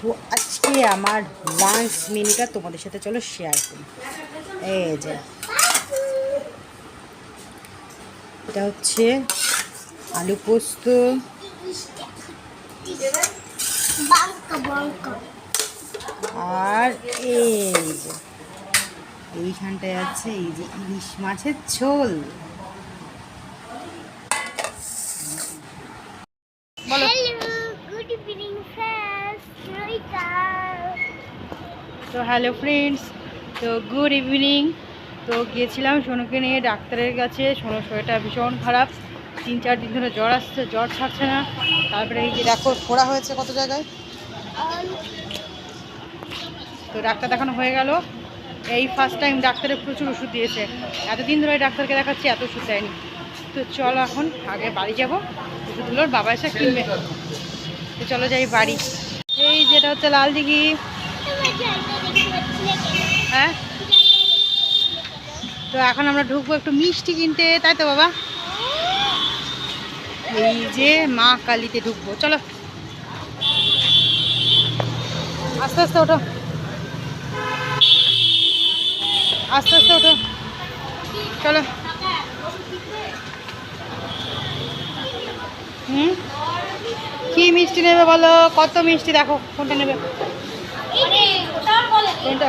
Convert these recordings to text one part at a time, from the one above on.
তো আজকে আমার লাঞ্চ মেনুটা তোমাদের সাথে চলো শেয়ার করি। এই যে। এটা হচ্ছে আলু পোস্ত। আর এই যে, এইখানটায় আছে এই যে ইলিশ মাছের ঝোল। বলো গুড ইভিনিং রইতা তো হ্যালো ফ্রেন্ডস তো গুড ইভিনিং তো গিয়েছিলাম সোনুকে নিয়ে ডাক্তারের কাছে। সোনুর শরীরটা ভীষণ খারাপ। তিন, চার দিন ধরে জ্বর আসছে, জ্বর ছাড়ছে না। তারপরে এই যে দেখো ফোড়া হয়েছে কত জায়গায়? তো, ডাক্তার দেখানো হয়ে গেল। এই ফার্স্ট টাইম ডাক্তারে প্রচুর ওষুধ দিয়েছে। এতদিন ধরে ডাক্তারকে দেখাচ্ছি, এত ওষুধ দেয়নি। তো, চলো এখন আগে বাড়ি যাব। ওষুধগুলোর বাবা এসে কিনবে। তো, চলো যাই বাড়ি। এই যেটা হচ্ছে লাল দিঘি। হ্যাঁ? তো এখন আমরা ঢুকবো একটু মিষ্টি কিনতে, তাই তো বাবা? এই যে মা কালীতে ঢুকবো, চলো। আস্তে আস্তে ওঠো। আস্তে আস্তে ওঠো। চলো। হুম? কি মিষ্টি নেবে বলো? কত মিষ্টি? দেখো কোনটা নেবে? কোনটা?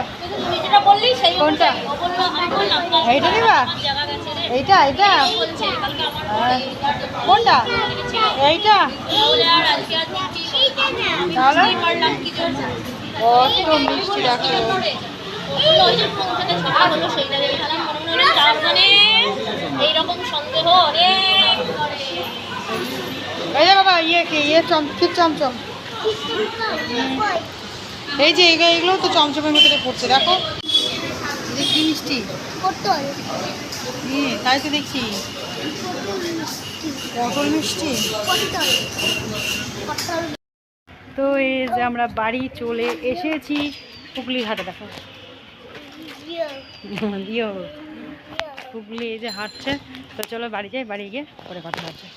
কোনটা? এইটা নিবা? এইটা এইটা? কোনটা? এইটা? তাহলে কত মিষ্টি দেখো। এইরকম সন্দেহ অনেক। ইয়ে কি ইয়ে চম কি চমচম? এই যে এগুলো এগুলো তো চমচমের মধ্যে পড়ছে দেখো। এই যে কি মিষ্টি হুম তাই তো দেখছি। পটল মিষ্টি। তো এই যে আমরা বাড়ি চলে এসেছি হুগলি ঘাটে দেখো। ইয়ে। হুগলি এই যে হাঁটছে তো চলো বাড়ি যাই বাড়ি গিয়ে পরে কথা হচ্ছে